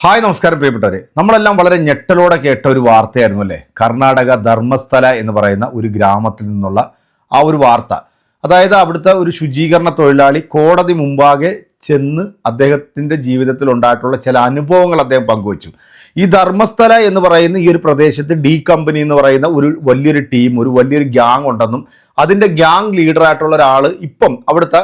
Hi നമസ്കാരം പ്രിയപ്പെട്ടവരെ. നമ്മളെല്ലാം വളരെ ഞെട്ടലോടെ കേട്ട ഒരു വാർത്തയായിരുന്നു അല്ലേ? കർണാടക ധർമ്മസ്ഥല എന്ന് പറയുന്ന ഒരു ഗ്രാമത്തിൽ നിന്നുള്ള ആ ഒരു വാർത്ത. അതായത് അവിടുത്തെ ഒരു ശുചീകരണ തൊഴിലാളി കോടതി മുമ്പാകെ ചെന്ന് അദ്ദേഹത്തിന്റെ ജീവിതത്തിൽ ഉണ്ടായിട്ടുള്ള ചില അനുഭവങ്ങൾ അദ്ദേഹം പങ്കുവച്ചു. ഈ ധർമ്മസ്ഥല എന്ന് പറയുന്ന ഈ ഒരു പ്രദേശത്ത് ഡി കമ്പനി എന്ന് പറയുന്ന ഒരു വലിയൊരു ടീം ഒരു വലിയൊരു ഗ്യാങ് ഉണ്ടെന്നും അതിന്റെ ഗ്യാങ് ലീഡറായിട്ടുള്ള ഒരാൾ ഇപ്പം അവിടുത്തെ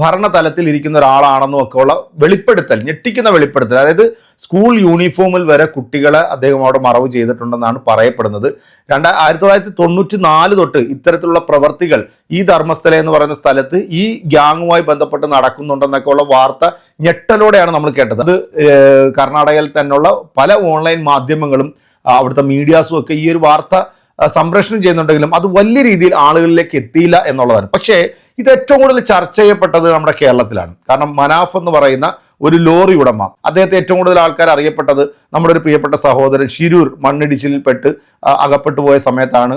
ഭരണതലത്തിൽ ഇരിക്കുന്ന ഒരാളാണെന്നും ഒക്കെ ഉള്ള വെളിപ്പെടുത്തൽ ഞെട്ടിക്കുന്ന വെളിപ്പെടുത്തൽ. അതായത് സ്കൂൾ യൂണിഫോമിൽ വരെ കുട്ടികളെ അദ്ദേഹം അവിടെ മറവ് ചെയ്തിട്ടുണ്ടെന്നാണ് പറയപ്പെടുന്നത്. രണ്ടാ ആയിരത്തി തൊള്ളായിരത്തി തൊണ്ണൂറ്റി നാല് തൊട്ട് ഇത്തരത്തിലുള്ള പ്രവർത്തികൾ ഈ ധർമ്മസ്ഥല എന്ന് പറയുന്ന സ്ഥലത്ത് ഈ ഗ്യാങ്ങുമായി ബന്ധപ്പെട്ട് നടക്കുന്നുണ്ടെന്നൊക്കെ ഉള്ള വാർത്ത ഞെട്ടലോടെയാണ് നമ്മൾ കേട്ടത്. അത് കർണാടകയിൽ തന്നെയുള്ള പല ഓൺലൈൻ മാധ്യമങ്ങളും അവിടുത്തെ മീഡിയാസും ഒക്കെ ഈ ഒരു വാർത്ത സംപ്രേഷണം ചെയ്യുന്നുണ്ടെങ്കിലും അത് വലിയ രീതിയിൽ ആളുകളിലേക്ക് എത്തിയില്ല എന്നുള്ളതാണ്. പക്ഷേ ഇത് ഏറ്റവും കൂടുതൽ ചർച്ച ചെയ്യപ്പെട്ടത് നമ്മുടെ കേരളത്തിലാണ്. കാരണം മനാഫ് എന്ന് പറയുന്ന ഒരു ലോറി ഉടമ അദ്ദേഹത്തെ ഏറ്റവും കൂടുതൽ ആൾക്കാർ അറിയപ്പെട്ടത് നമ്മുടെ ഒരു പ്രിയപ്പെട്ട സഹോദരൻ ഷിരൂർ മണ്ണിടിച്ചിൽപ്പെട്ട് അകപ്പെട്ടു പോയ സമയത്താണ്.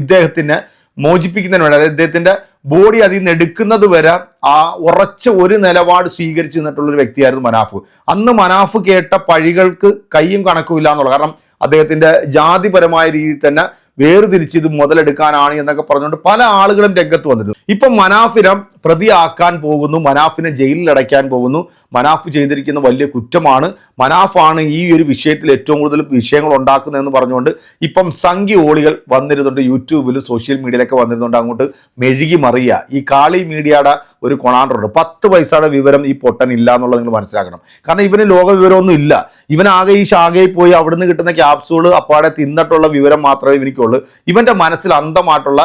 ഇദ്ദേഹത്തിന് മോചിപ്പിക്കുന്നതിന് വേണ്ടി അതായത് ഇദ്ദേഹത്തിന്റെ ബോഡി അതിൽ നിന്ന് എടുക്കുന്നത് വരെ ആ ഉറച്ച ഒരു നിലപാട് സ്വീകരിച്ചു നിന്നിട്ടുള്ളൊരു വ്യക്തിയായിരുന്നു മനാഫ്. അന്ന് മനാഫ് കേട്ട പഴികൾക്ക് കയ്യും കണക്കും ഇല്ല എന്നുള്ളത്. കാരണം അദ്ദേഹത്തിന്റെ ജാതിപരമായ രീതിയിൽ തന്നെ വേർതിരിച്ച് ഇത് മുതലെടുക്കാനാണ് എന്നൊക്കെ പറഞ്ഞുകൊണ്ട് പല ആളുകളും രംഗത്ത് വന്നിരുന്നു. ഇപ്പം മനാഫിനെ പ്രതിയാക്കാൻ പോകുന്നു മനാഫിനെ ജയിലിൽ അടയ്ക്കാൻ പോകുന്നു. മനാഫ് ചെയ്തിരിക്കുന്ന വലിയ കുറ്റമാണ്. മനാഫാണ് ഈ ഒരു വിഷയത്തിൽ ഏറ്റവും കൂടുതൽ വിഷയങ്ങൾ ഉണ്ടാക്കുന്നതെന്ന് പറഞ്ഞുകൊണ്ട് ഇപ്പം സംഖ്യ ഓളികൾ വന്നിരുന്നുണ്ട് യൂട്യൂബിൽ സോഷ്യൽ മീഡിയയിലൊക്കെ വന്നിരുന്നുണ്ട് അങ്ങോട്ട് മെഴുകി മറിയുക. ഈ കാളി മീഡിയയുടെ ഒരു കൊണാണ്ടറുണ്ട് പത്ത് പൈസയുടെ വിവരം ഈ പൊട്ടൻ ഇല്ല എന്നുള്ളത് നിങ്ങൾ മനസ്സിലാക്കണം. കാരണം ഇവന് ലോക വിവരമൊന്നും ഇല്ല. ഇവനാകെ ഈ ശാഖയിൽ പോയി അവിടുന്ന് കിട്ടുന്ന ക്യാപ്സൂൾ അപ്പാടെ തിന്നിട്ടുള്ള വിവരം മാത്രമേ ഇവനിക്കുള്ളൂ ഇവന്റെ മനസ്സിൽ അന്ധമായിട്ടുള്ള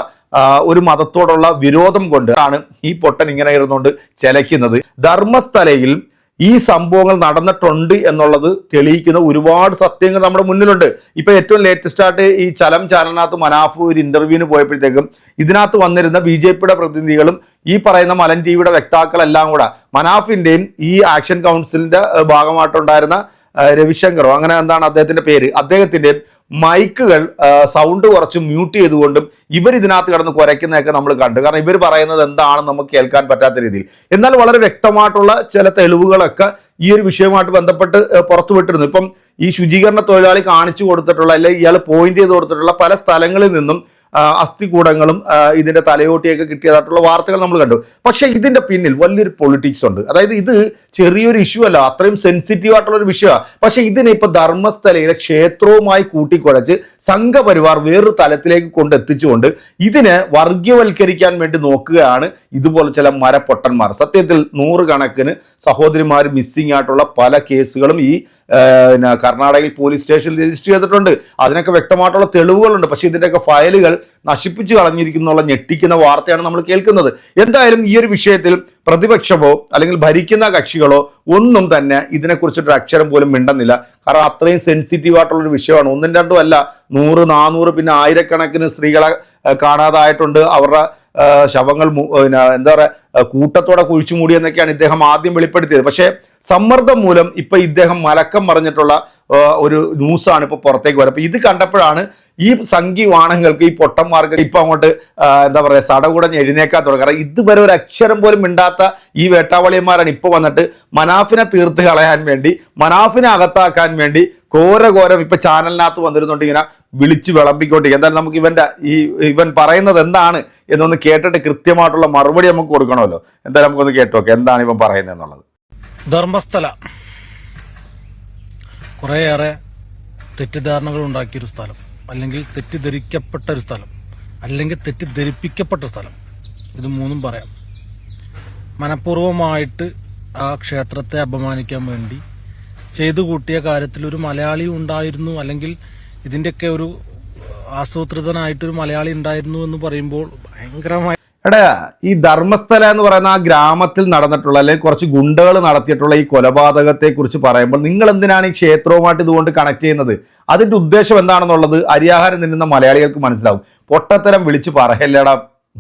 ഒരു മതത്തോടുള്ള വിരോധം കൊണ്ട് ആണ് ഈ പൊട്ടൻ ഇങ്ങനെ ഇരുന്നുകൊണ്ട് ചെലയ്ക്കുന്നത്. ധർമ്മസ്ഥലയിൽ ഈ സംഭവങ്ങൾ നടന്നിട്ടുണ്ട് എന്നുള്ളത് തെളിയിക്കുന്ന ഒരുപാട് സത്യങ്ങൾ നമ്മുടെ മുന്നിലുണ്ട്. ഇപ്പൊ ഏറ്റവും ലേറ്റസ്റ്റ് ആയിട്ട് ഈ ചലം ചാനലിനകത്ത് മനാഫ് ഒരു ഇന്റർവ്യൂവിന് പോയപ്പോഴത്തേക്കും ഇതിനകത്ത് വന്നിരുന്ന ബി പ്രതിനിധികളും ഈ പറയുന്ന മലൻ ടി വിയുടെ വ്യക്താക്കളെല്ലാം കൂടെ മനാഫിന്റെയും ഈ ആക്ഷൻ കൗൺസിലിന്റെ ഭാഗമായിട്ടുണ്ടായിരുന്ന രവിശങ്കറോ അങ്ങനെ എന്താണ് അദ്ദേഹത്തിന്റെ പേര്? അദ്ദേഹത്തിന്റെ മൈക്കുകൾ സൗണ്ട് കുറച്ച് മ്യൂട്ട് ചെയ്തുകൊണ്ടും ഇവർ ഇതിനകത്ത് കിടന്ന് കുരയ്ക്കുന്നതൊക്കെ നമ്മൾ കണ്ടു. കാരണം ഇവർ പറയുന്നത് എന്താണെന്ന് നമുക്ക് കേൾക്കാൻ പറ്റാത്ത രീതിയിൽ. എന്നാൽ വളരെ വ്യക്തമായിട്ടുള്ള ചില തെളിവുകളൊക്കെ ഈ ഒരു വിഷയവുമായിട്ട് ബന്ധപ്പെട്ട് പുറത്തുവിട്ടിരുന്നു പുറത്തു വിട്ടിരുന്നു. ഇപ്പം ഈ ശുചീകരണ തൊഴിലാളി കാണിച്ചു കൊടുത്തിട്ടുള്ള അല്ലെങ്കിൽ ഇയാൾ പോയിന്റ് ചെയ്ത് കൊടുത്തിട്ടുള്ള പല സ്ഥലങ്ങളിൽ നിന്നും അസ്ഥികൂടങ്ങളും ഇതിന്റെ തലയോട്ടിയൊക്കെ കിട്ടിയതായിട്ടുള്ള വാർത്തകൾ നമ്മൾ കണ്ടു. പക്ഷേ ഇതിന്റെ പിന്നിൽ വലിയൊരു പൊളിറ്റിക്സ് ഉണ്ട്. അതായത് ഇത് ചെറിയൊരു ഇഷ്യൂ അല്ല അത്രയും സെൻസിറ്റീവ് ആയിട്ടുള്ള ഒരു വിഷയമാണ് പക്ഷേ ഇതിനെ ഇപ്പോൾ ധർമ്മസ്ഥലയിലെ ക്ഷേത്രവുമായി കൂട്ടിക്കുഴച്ച് സംഘപരിവാർ വേറൊരു തലത്തിലേക്ക് കൊണ്ടെത്തിച്ചുകൊണ്ട് ഇതിനെ വർഗീയവൽക്കരിക്കാൻ വേണ്ടി നോക്കുകയാണ് ഇതുപോലെ ചില മരപ്പൊട്ടന്മാർ. സത്യത്തിൽ നൂറുകണക്കിന് സഹോദരിമാർ മിസ്സിംഗ് ആയിട്ടുള്ള പല കേസുകളും ഈ കർണാടകയിൽ പോലീസ് സ്റ്റേഷനിൽ രജിസ്റ്റർ ചെയ്തിട്ടുണ്ട്. അതിനൊക്കെ വ്യക്തമായിട്ടുള്ള തെളിവുകളുണ്ട്. പക്ഷേ ഇതിന്റെയൊക്കെ ഫയലുകൾ നശിപ്പിച്ചു കളഞ്ഞിരിക്കുന്നുള്ള ഞെട്ടിക്കുന്ന വാർത്തയാണ് നമ്മൾ കേൾക്കുന്നത്. എന്തായാലും ഈ ഒരു വിഷയത്തിൽ പ്രതിപക്ഷമോ അല്ലെങ്കിൽ ഭരിക്കുന്ന കക്ഷികളോ ഒന്നും തന്നെ ഇതിനെക്കുറിച്ചൊരു അക്ഷരം പോലും മിണ്ടുന്നില്ല. കാരണം അത്രയും സെൻസിറ്റീവ് ആയിട്ടുള്ള ഒരു വിഷയമാണ്. ഒന്നും രണ്ടും അല്ല നൂറ് നാനൂറ് പിന്നെ ആയിരക്കണക്കിന് സ്ത്രീകളെ കാണാതായിട്ടുണ്ട്. അവരുടെ ശവങ്ങൾ പിന്നെ എന്താ പറയുക കൂട്ടത്തോടെ കുഴിച്ചു മൂടിയെന്നൊക്കെയാണ് ഇദ്ദേഹം ആദ്യം വെളിപ്പെടുത്തിയത്. പക്ഷേ സമ്മർദ്ദം മൂലം ഇപ്പം ഇദ്ദേഹം മലക്കം പറഞ്ഞിട്ടുള്ള ആ, ഒരു ന്യൂസാണ് ഇപ്പോൾ പുറത്തേക്ക് വരുന്നത്. അപ്പോൾ ഇത് കണ്ടപ്പോഴാണ് ഈ സംഘീവാണങ്ങൾക്ക് ഈ പൊട്ടന്മാർക്ക് ഇപ്പോൾ അങ്ങോട്ട് എന്താ പറയുക സടകുടഞ്ഞ് എഴുന്നേക്കാൻ തുടങ്ങുക കാരണം ഇതുവരെ ഒരു അക്ഷരം പോലും മിണ്ടാത്ത ഈ വേട്ടാവളിയന്മാരാണ് ഇപ്പോൾ വന്നിട്ട് മനാഫിനെ തീർത്ത് കളയാൻ വേണ്ടി മനാഫിനെ അകത്താക്കാൻ വേണ്ടി ഘോര ഘോരം ഇപ്പം ചാനലിനകത്ത് വന്നിരുന്നുണ്ട് ഇങ്ങനെ വിളിച്ച് വിളമ്പിക്കൊണ്ടിരിക്കുക. എന്തായാലും നമുക്ക് ഇവന്റെ ഈ ഇവൻ പറയുന്നത് എന്താണ് എന്നൊന്ന് കേട്ടിട്ട് കൃത്യമായിട്ടുള്ള മറുപടി നമുക്ക് കൊടുക്കണമല്ലോ. എന്തായാലും നമുക്കൊന്ന് കേട്ടോക്കെ എന്താണ് ഇവൻ പറയുന്നത് എന്നുള്ളത്? ധർമ്മസ്ഥല. കുറേയേറെ തെറ്റിദ്ധാരണകൾ ഉണ്ടാക്കിയൊരു സ്ഥലം അല്ലെങ്കിൽ തെറ്റിദ്ധരിക്കപ്പെട്ട ഒരു സ്ഥലം അല്ലെങ്കിൽ തെറ്റിദ്ധരിപ്പിക്കപ്പെട്ട സ്ഥലം. ഇത് മൂന്നും പറയാം. മനഃപൂർവമായിട്ട് ആ ക്ഷേത്രത്തെ അപമാനിക്കാൻ വേണ്ടി ചെയ്തു കൂട്ടിയ കാര്യത്തിൽ ഒരു മലയാളി ഉണ്ടായിരുന്നു അല്ലെങ്കിൽ ഇതിന്റെയൊക്കെ ഒരു ആസൂത്രിതനായിട്ടൊരു മലയാളി ഉണ്ടായിരുന്നു എന്ന് പറയുമ്പോൾ ഭയങ്കരമായ എടാ ഈ ധർമ്മസ്ഥല എന്ന് പറയുന്ന ആ ഗ്രാമത്തിൽ നടന്നിട്ടുള്ള അല്ലെങ്കിൽ കുറച്ച് ഗുണ്ടകൾ നടത്തിയിട്ടുള്ള ഈ കൊലപാതകത്തെ കുറിച്ച് പറയുമ്പോൾ നിങ്ങൾ എന്തിനാണ് ഈ ക്ഷേത്രവുമായിട്ട് ഇതുകൊണ്ട് കണക്ട് ചെയ്യുന്നത്? അതിന്റെ ഉദ്ദേശം എന്താണെന്നുള്ളത് അരിയാഹാരം നിന്നുന്ന മലയാളികൾക്ക് മനസ്സിലാവും. പൊട്ടത്തരം വിളിച്ച് പറയല്ലേടാ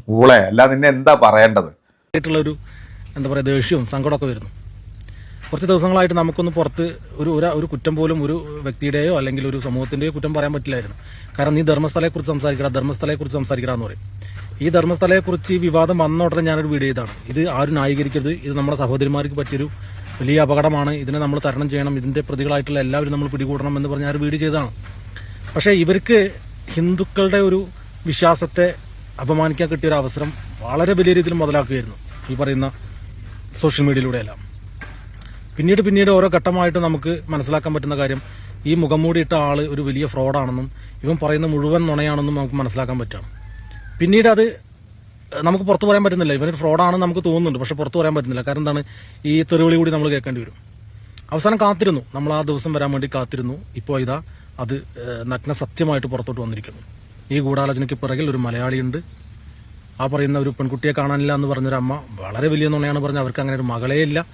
പൂളെ അല്ല നിന്നെ എന്താ പറയേണ്ടത്? ഒരു എന്താ പറയുക ദേഷ്യവും സങ്കടമൊക്കെ വരുന്നു. കുറച്ച് ദിവസങ്ങളായിട്ട് നമുക്കൊന്ന് പുറത്ത് ഒരു ഒരു കുറ്റം പോലും ഒരു വ്യക്തിയുടെയോ അല്ലെങ്കിൽ ഒരു സമൂഹത്തിന്റെയോ കുറ്റം പറയാൻ പറ്റില്ലായിരുന്നു. കാരണം നീ ധർമ്മസ്ഥലയെക്കുറിച്ച് സംസാരിക്കടാ ധർമ്മസ്ഥലയെക്കുറിച്ച് സംസാരിക്കടാ എന്ന് പറയും. ഈ ധർമ്മസ്ഥലയെക്കുറിച്ച് വിവാദം വന്ന ഉടനെ ഞാനൊരു വീഡിയോ ചെയ്താണ് ഇത് ആരും ന്യായീകരിക്കരുത്. ഇത് നമ്മുടെ സഹോദരിമാർക്ക് പറ്റിയൊരു വലിയ അപകടമാണ്. ഇതിനെ നമ്മൾ തരണം ചെയ്യണം. ഇതിന്റെ പ്രതികളായിട്ടുള്ള എല്ലാവരും നമ്മൾ പിടികൂടണം എന്ന് പറഞ്ഞ ഒരു വീഡിയോ ചെയ്തതാണ്. പക്ഷേ ഇവർക്ക് ഹിന്ദുക്കളുടെ ഒരു വിശ്വാസത്തെ അപമാനിക്കാൻ കിട്ടിയൊരു അവസരം വളരെ വലിയ രീതിയിൽ മുതലാക്കുകയായിരുന്നു ഈ പറയുന്ന സോഷ്യൽ മീഡിയയിലൂടെയെല്ലാം പിന്നീട് പിന്നീട് ഓരോ ഘട്ടമായിട്ട് നമുക്ക് മനസ്സിലാക്കാൻ പറ്റുന്ന കാര്യം ഈ മുഖം മൂടിയിട്ട ആൾ ഒരു വലിയ ഫ്രോഡാണെന്നും ഇവൻ പറയുന്ന മുഴുവൻ നുണയാണെന്നും നമുക്ക് മനസ്സിലാക്കാൻ പറ്റുകയാണ്. പിന്നീട് അത് നമുക്ക് പുറത്തു പറയാൻ പറ്റുന്നില്ല. ഇവനൊരു ഫ്രോഡാണെന്ന് നമുക്ക് തോന്നുന്നുണ്ട്. പക്ഷെ പുറത്തു പറയാൻ പറ്റുന്നില്ല. കാരണം എന്താണ്? ഈ തെറിവിളി കൂടി നമ്മൾ കേൾക്കേണ്ടി വരും. അവസാനം കാത്തിരുന്നു. നമ്മൾ ആ ദിവസം വരാൻ വേണ്ടി കാത്തിരുന്നു. ഇപ്പോൾ ഇതാ അത് നഗ്ന സത്യമായിട്ട് പുറത്തോട്ട് വന്നിരിക്കുന്നു. ഈ ഗൂഢാലോചനയ്ക്ക് പിറകിൽ ഒരു മലയാളിയുണ്ട്. ആ പറയുന്ന ഒരു പെൺകുട്ടിയെ കാണാനില്ല എന്ന് പറഞ്ഞൊരു അമ്മ വളരെ വലിയ നുണയാണ് പറഞ്ഞത് അവർക്ക് അങ്ങനെ ഒരു മകളേ ഇല്ല.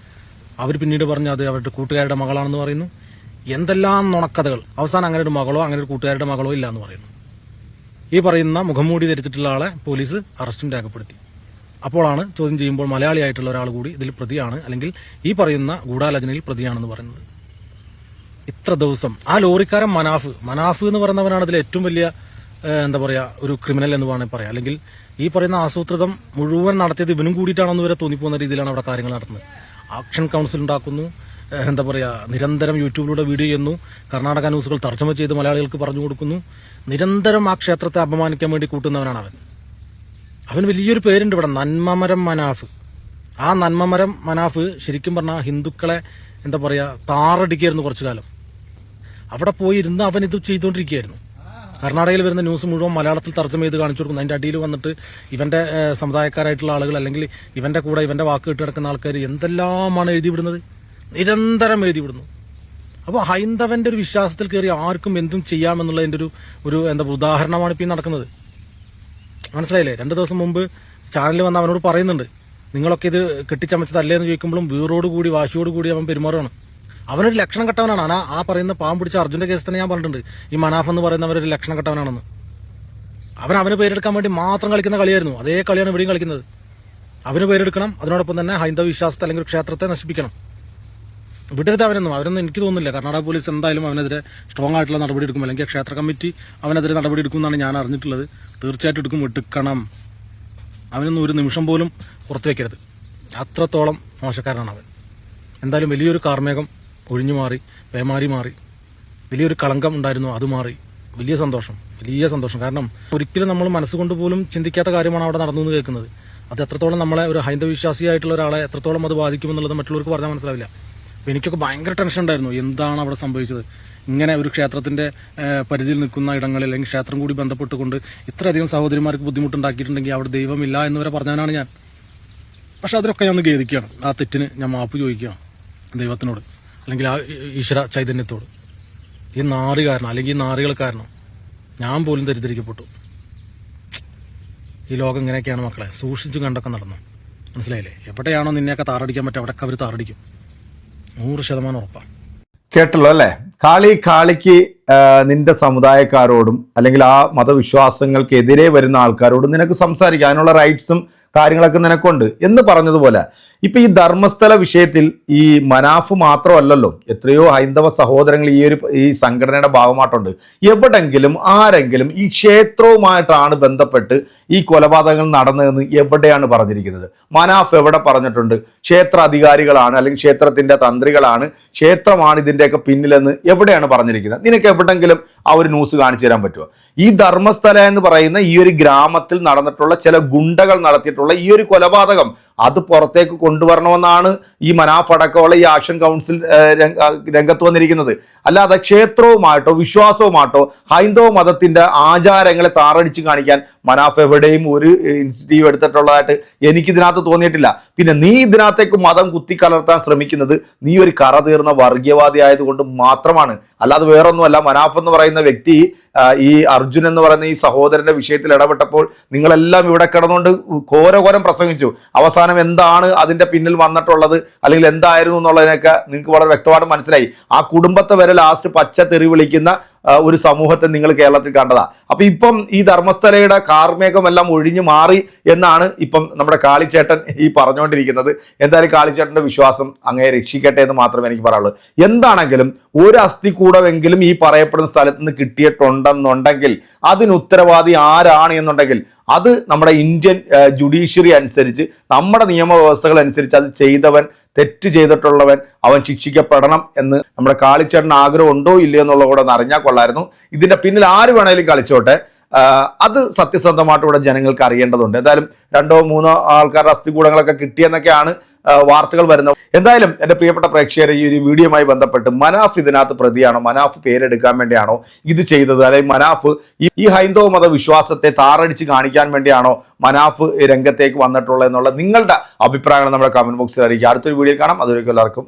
അവർ പിന്നീട് പറഞ്ഞു അത് അവരുടെ കൂട്ടുകാരുടെ മകളാണെന്ന് പറയുന്നു. എന്തെല്ലാം നുണക്കഥകൾ. അവസാനം അങ്ങനെ ഒരു മകളോ അങ്ങനെ ഒരു കൂട്ടുകാരുടെ മകളോ ഇല്ല എന്ന് പറയുന്നു. ഈ പറയുന്ന മുഖംമൂടി ധരിച്ചിട്ടുള്ള ആളെ പോലീസ് അറസ്റ്റും രേഖപ്പെടുത്തി. അപ്പോഴാണ് ചോദ്യം ചെയ്യുമ്പോൾ മലയാളിയായിട്ടുള്ള ഒരാൾ കൂടി ഇതിൽ പ്രതിയാണ് അല്ലെങ്കിൽ ഈ പറയുന്ന ഗൂഢാലോചനയിൽ പ്രതിയാണെന്ന് പറയുന്നത്. ഇത്ര ദിവസം ആ ലോറിക്കാരൻ മനാഫ് മനാഫ് എന്ന് പറയുന്നവനാണ് ഇതിൽ ഏറ്റവും വലിയ എന്താ പറയുക ഒരു ക്രിമിനൽ എന്ന് വേണമെങ്കിൽ പറയാം. അല്ലെങ്കിൽ ഈ പറയുന്ന ആസൂത്രിതം മുഴുവൻ നടത്തിയത് ഇവനും കൂടിയിട്ടാണെന്ന് വരെ തോന്നിപ്പോകുന്ന രീതിയിലാണ് അവിടെ കാര്യങ്ങൾ നടത്തുന്നത്. ആക്ഷൻ കൗൺസിൽ ഉണ്ടാക്കുന്നു എന്താ പറയുക നിരന്തരം യൂട്യൂബിലൂടെ വീഡിയോ ചെയ്യുന്നു. കർണാടക ന്യൂസുകൾ തർജമ ചെയ്ത് മലയാളികൾക്ക് പറഞ്ഞു കൊടുക്കുന്നു. നിരന്തരം ആ ക്ഷേത്രത്തെ അപമാനിക്കാൻ വേണ്ടി കൂട്ടുന്നവനാണ് അവൻ. അവന് വലിയൊരു പേരുണ്ട് ഇവിടെ നന്മമരം മനാഫ്. ആ നന്മമരം മനാഫ് ശരിക്കും പറഞ്ഞാൽ ഹിന്ദുക്കളെ എന്താ പറയുക താറടിക്കായിരുന്നു കുറച്ചു കാലം അവിടെ പോയി ഇരുന്ന് അവൻ ഇത് ചെയ്തുകൊണ്ടിരിക്കുകയായിരുന്നു. കർണാടകയിൽ വരുന്ന ന്യൂസ് മുഴുവൻ മലയാളത്തിൽ തർജമ ചെയ്ത് കാണിച്ചു കൊടുക്കുന്നു. അതിന്റെ അടിയിൽ വന്നിട്ട് ഇവന്റെ സമുദായക്കാരായിട്ടുള്ള ആളുകൾ അല്ലെങ്കിൽ ഇവന്റെ കൂടെ ഇവന്റെ വാക്ക് കിട്ടി കിടക്കുന്ന ആൾക്കാർ എന്തെല്ലാമാണ് എഴുതി വിടുന്നത്? നിരന്തരം എഴുതി വിടുന്നു അപ്പോൾ ഹൈന്ദവന്റെ ഒരു വിശ്വാസത്തിൽ കയറി ആർക്കും എന്തും ചെയ്യാമെന്നുള്ളതിന്റെ ഒരു ഒരു എന്താ ഉദാഹരണമാണ് ഇപ്പം നടക്കുന്നത്. മനസ്സിലായില്ലേ? രണ്ട് ദിവസം മുമ്പ് ചാനലിൽ വന്ന് അവനോട് പറയുന്നുണ്ട് നിങ്ങളൊക്കെ ഇത് കെട്ടിച്ചമച്ചതല്ലേ? എന്ന് ചോദിക്കുമ്പോഴും വീറോട് കൂടി വാശിയോട് കൂടി അവൻ പെരുമാറുകയാണ് അവനൊരു ലക്ഷണം കെട്ടവനാണ്. ആ ആ പറയുന്ന പാമ്പ് പിടിച്ച അർജുന്റെ കേസ് തന്നെ ഞാൻ പറഞ്ഞിട്ടുണ്ട്. ഈ മനാഫ് എന്ന് പറയുന്നവരൊരു ലക്ഷണം കെട്ടവനാണെന്ന്. അവൻ അവന് പേരെടുക്കാൻ വേണ്ടി മാത്രം കളിക്കുന്ന കളിയായിരുന്നു. അതേ കളിയാണ് ഇവിടെയും കളിക്കുന്നത്. അവന് പേരെടുക്കണം. അതിനോടൊപ്പം തന്നെ ഹൈന്ദവ വിശ്വാസത്തെ അല്ലെങ്കിൽ ക്ഷേത്രത്തെ നശിപ്പിക്കണം. വിടരുത് അവനൊന്നും അവരൊന്നും എനിക്ക് തോന്നുന്നില്ല. കർണാടക പോലീസ് എന്തായാലും അവനെതിരെ സ്ട്രോങ് ആയിട്ടുള്ള നടപടി എടുക്കും. അല്ലെങ്കിൽ ക്ഷേത്ര കമ്മിറ്റി അവനെതിരെ നടപടി എടുക്കുമെന്നാണ് ഞാൻ അറിഞ്ഞിട്ടുള്ളത്. തീർച്ചയായിട്ടും എടുക്കും എടുക്കണം. അവനൊന്നും ഒരു നിമിഷം പോലും പുറത്തു വെക്കരുത്. അത്രത്തോളം മോശക്കാരനാണ് അവൻ. എന്തായാലും വലിയൊരു കാർമേഘം ഒഴിഞ്ഞു മാറി പേമാരി മാറി. വലിയൊരു കളങ്കം ഉണ്ടായിരുന്നു അത് മാറി. വലിയ സന്തോഷം വലിയ സന്തോഷം. കാരണം ഒരിക്കലും നമ്മൾ മനസ്സുകൊണ്ട് പോലും ചിന്തിക്കാത്ത കാര്യമാണ് അവിടെ നടന്നു എന്ന് കേൾക്കുന്നത്. അത് എത്രത്തോളം നമ്മളെ ഒരു ഹൈന്ദവ വിശ്വാസിയായിട്ടുള്ള ഒരാളെ എത്രത്തോളം അത് ബാധിക്കുമെന്നുള്ളത് മറ്റുള്ളവർക്ക് പറഞ്ഞാൽ മനസ്സിലാവില്ല. എനിക്കൊക്കെ ഭയങ്കര ടെൻഷൻ ഉണ്ടായിരുന്നു. എന്താണ് അവിടെ സംഭവിച്ചത്? ഇങ്ങനെ ഒരു ക്ഷേത്രത്തിന്റെ പരിധിയിൽ നിൽക്കുന്ന ഇടങ്ങളിൽ അല്ലെങ്കിൽ ക്ഷേത്രം കൂടി ബന്ധപ്പെട്ടുകൊണ്ട് ഇത്രയധികം സഹോദരിമാർക്ക് ബുദ്ധിമുട്ടുണ്ടാക്കിയിട്ടുണ്ടെങ്കിൽ അവിടെ ദൈവമില്ല എന്ന് വരെ പറഞ്ഞവനാണ് ഞാൻ. പക്ഷെ അതിലൊക്കെ ഞാൻ ഖേദിക്കുകയാണ്. ആ തെറ്റിന് ഞാൻ മാപ്പ് ചോദിക്കുകയാണ് ദൈവത്തിനോട് അല്ലെങ്കിൽ ആ ഈശ്വര ചൈതന്യത്തോട്. ഈ നാറി കാരണം അല്ലെങ്കിൽ ഈ നാറികൾ കാരണം ഞാൻ പോലും തെറ്റിദ്ധരിക്കപ്പെട്ടു. ഈ ലോകം ഇങ്ങനെയൊക്കെയാണ് മക്കളെ. സൂക്ഷിച്ചു കണ്ടൊക്കെ നടന്നു. മനസ്സിലായില്ലേ? എവിടെയാണോ നിന്നെയൊക്കെ താറടിക്കാൻ പറ്റുക അവിടെയൊക്കെ അവർ താറടിക്കും. നൂറ് ശതമാനം ഉറപ്പാണ് കേട്ടല്ലോ അല്ലേ? കാളി കാളിക്ക് നിന്റെ സമുദായക്കാരോടും അല്ലെങ്കിൽ ആ മതവിശ്വാസങ്ങൾക്കെതിരെ വരുന്ന ആൾക്കാരോടും നിനക്ക് സംസാരിക്കാം. അതിനുള്ള റൈറ്റ്സും കാര്യങ്ങളൊക്കെ നിനക്കുണ്ട് എന്ന് പറഞ്ഞതുപോലെ. ഇപ്പൊ ഈ ധർമ്മസ്ഥല വിഷയത്തിൽ ഈ മനാഫ് മാത്രമല്ലല്ലോ എത്രയോ ഹൈന്ദവ സഹോദരങ്ങൾ ഈ ഒരു ഈ സംഘടനയുടെ ഭാഗമായിട്ടുണ്ട്. എവിടെങ്കിലും ആരെങ്കിലും ഈ ക്ഷേത്രവുമായിട്ടാണ് ബന്ധപ്പെട്ട് ഈ കൊലപാതകങ്ങൾ നടന്നതെന്ന് എവിടെയാണ് പറഞ്ഞിരിക്കുന്നത്? മനാഫ് എവിടെ പറഞ്ഞിട്ടുണ്ട്? ക്ഷേത്ര അധികാരികളാണ് അല്ലെങ്കിൽ ക്ഷേത്രത്തിന്റെ തന്ത്രികളാണ് ക്ഷേത്രമാണ് ഇതിന്റെയൊക്കെ പിന്നിലെന്ന് എവിടെയാണ് പറഞ്ഞിരിക്കുന്നത്? നിനക്ക് എവിടെങ്കിലും ആ ഒരു ന്യൂസ് കാണിച്ചു തരാൻ പറ്റുമോ? ഈ ധർമ്മസ്ഥല എന്ന് പറയുന്ന ഈ ഒരു ഗ്രാമത്തിൽ നടന്നിട്ടുള്ള ചില ഗുണ്ടകൾ നടത്തിയിട്ടുള്ള ഈ ഒരു കൊലപാതകം അത് പുറത്തേക്ക് കൊണ്ടുവരണമെന്നാണ് ഈ മനാഫ് അടക്കമുള്ള ഈ ആക്ഷൻ കൗൺസിൽ രംഗത്ത് വന്നിരിക്കുന്നത്. അല്ലാതെ ക്ഷേത്രവുമായിട്ടോ വിശ്വാസവുമായിട്ടോ ഹൈന്ദവ മതത്തിന്റെ ആചാരങ്ങളെ താറടിച്ച് കാണിക്കാൻ മനാഫ് എവിടെയും ഒരു ഇൻസ്റ്റിറ്റ്യൂട്ട് എടുത്തിട്ടുള്ളതായിട്ട് എനിക്ക് എനിക്കിതിനകത്ത് തോന്നിയിട്ടില്ല. പിന്നെ നീ ഇതിനകത്തേക്ക് മതം കുത്തിക്കലർത്താൻ ശ്രമിക്കുന്നത് നീ ഒരു കറ തീർന്ന വർഗീയവാദി ആയതുകൊണ്ട് മാത്രമാണ്. അല്ലാതെ വേറൊന്നുമല്ല മനാഫ് എന്ന് പറയുന്ന വ്യക്തി ഈ അർജുൻ എന്ന് പറയുന്ന ഈ സഹോദരന്റെ വിഷയത്തിൽ ഇടപെട്ടപ്പോൾ നിങ്ങളെല്ലാം ഇവിടെ കിടന്നുകൊണ്ട് ഘോരഘോരം പ്രസംഗിച്ചു. അവസാനം എന്താണ് അതിന്റെ പിന്നിൽ വന്നിട്ടുള്ളത്? അല്ലെങ്കിൽ എന്തായിരുന്നു എന്നുള്ളതിനൊക്കെ നിങ്ങൾക്ക് വളരെ വ്യക്തമായിട്ട് മനസ്സിലായി. ആ കുടുംബത്തെ വരെ ലാസ്റ്റ് പച്ച തെറി വിളിക്കുന്ന ഒരു സമൂഹത്തെ നിങ്ങൾ കേരളത്തിൽ കണ്ടതാ. അപ്പൊ ഇപ്പം ഈ ധർമ്മസ്ഥലയുടെ കാർമേഘമെല്ലാം ഒഴിഞ്ഞു മാറി എന്നാണ് ഇപ്പം നമ്മുടെ കാളിച്ചേട്ടൻ ഈ പറഞ്ഞുകൊണ്ടിരിക്കുന്നത് എന്തായാലും കാളിച്ചേട്ടന്റെ വിശ്വാസം അങ്ങേ രക്ഷിക്കട്ടെ എന്ന് മാത്രമേ എനിക്ക് പറയാനുള്ളൂ. എന്താണെങ്കിലും ഒരു അസ്ഥികൂടമെങ്കിലും ഈ പറയപ്പെടുന്ന സ്ഥലത്ത് നിന്ന് കിട്ടിയിട്ടുണ്ടെന്നുണ്ടെങ്കിൽ അതിന് ഉത്തരവാദി ആരാണ് എന്നുണ്ടെങ്കിൽ അത് നമ്മുടെ ഇന്ത്യൻ ജുഡീഷ്യറി അനുസരിച്ച് നമ്മുടെ നിയമവ്യവസ്ഥകൾ അനുസരിച്ച് അത് ചെയ്തവൻ തെറ്റ് ചെയ്തിട്ടുള്ളവൻ അവൻ ശിക്ഷിക്കപ്പെടണം എന്ന് നമ്മുടെ കാളിച്ചേട്ടൻ ആഗ്രഹം ഉണ്ടോ ഇല്ലയോ എന്നുള്ളത് കൂടെ ഒന്ന് അറിഞ്ഞാൽ കൊള്ളായിരുന്നു. ഇതിന്റെ പിന്നിൽ ആര് വേണേലും കളിച്ചോട്ടെ. അത് സത്യസന്ധമായിട്ട് ഇവിടെ ജനങ്ങൾക്ക് അറിയേണ്ടതുണ്ട്. എന്തായാലും രണ്ടോ മൂന്നോ ആൾക്കാരുടെ അസ്ഥികൂടങ്ങളൊക്കെ കിട്ടിയെന്നൊക്കെയാണ് വാർത്തകൾ വരുന്നത്. എന്തായാലും എന്റെ പ്രിയപ്പെട്ട പ്രേക്ഷകരെ ഈ ഒരു വീഡിയോയുമായി ബന്ധപ്പെട്ട് മനാഫ് ഇതിനകത്ത് പ്രതിയാണോ? മനാഫ് പേരെടുക്കാൻ വേണ്ടിയാണോ ഇത് ചെയ്തത്? അല്ലെങ്കിൽ മനാഫ് ഈ ഹൈന്ദവ മത വിശ്വാസത്തെ താറടിച്ച് കാണിക്കാൻ വേണ്ടിയാണോ മനാഫ് രംഗത്തേക്ക് വന്നിട്ടുള്ളത് എന്നുള്ള നിങ്ങളുടെ അഭിപ്രായങ്ങൾ നമ്മുടെ കമന്റ് ബോക്സിൽ അറിയിക്കുക. അടുത്തൊരു വീഡിയോ കാണാം. അതൊരിക്കും എല്ലാവർക്കും